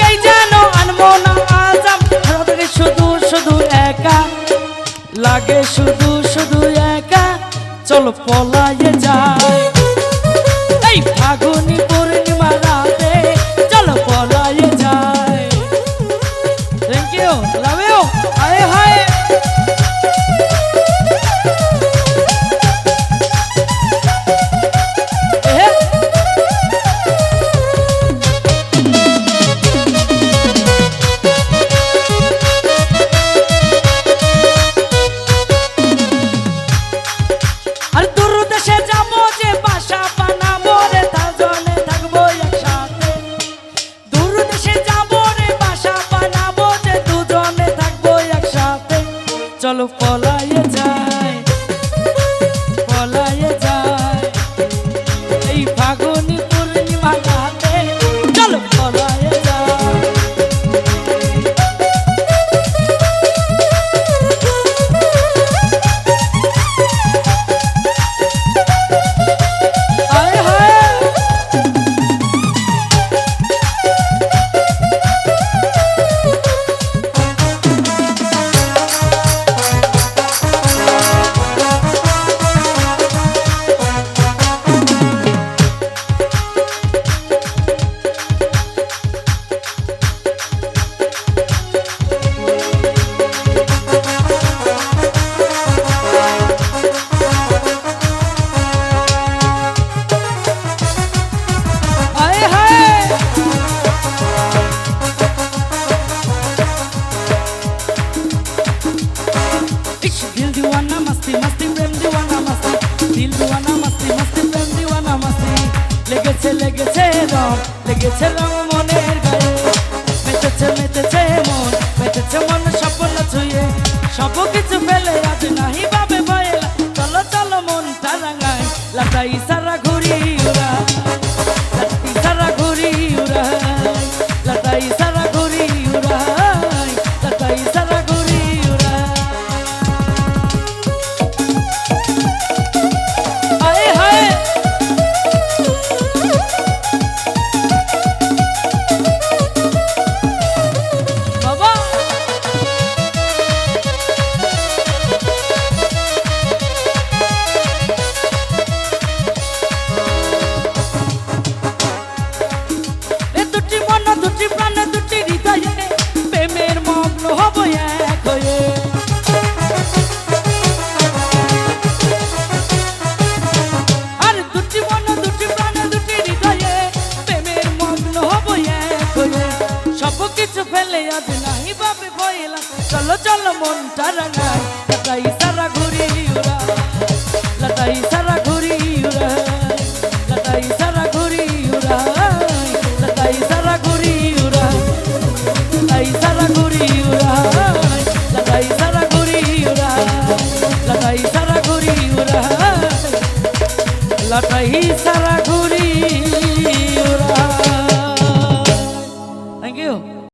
কাই জানো শুধু শুধু একা। লাগে শুধু শুধু একা। চল পলায় যায় লেগেছিলাম মনের গায়ে। মেতেছে মেতেছে মন মেতেছে মন স্বপ্ন ছুঁয়ে। সব কিছু ফেলে আজ নাহি বাবে ভয়ে চলো চলো মনটা রাঙায়। লাটাই সারা ঘুরিয়ে কইলা চলো চলো মন তারা নাই লাটাই সারা ঘুরি উড়া লাটাই সারা ঘুরি উড়া লাটাই সারা ঘুরি উড়া লাটাই সারা ঘুরি উড়া লাটাই সারা ঘুরি উড়া লাটাই সারা ঘুরি উড়া লাটাই সারা ঘুরি উড়া লাটাই সারা ঘুরি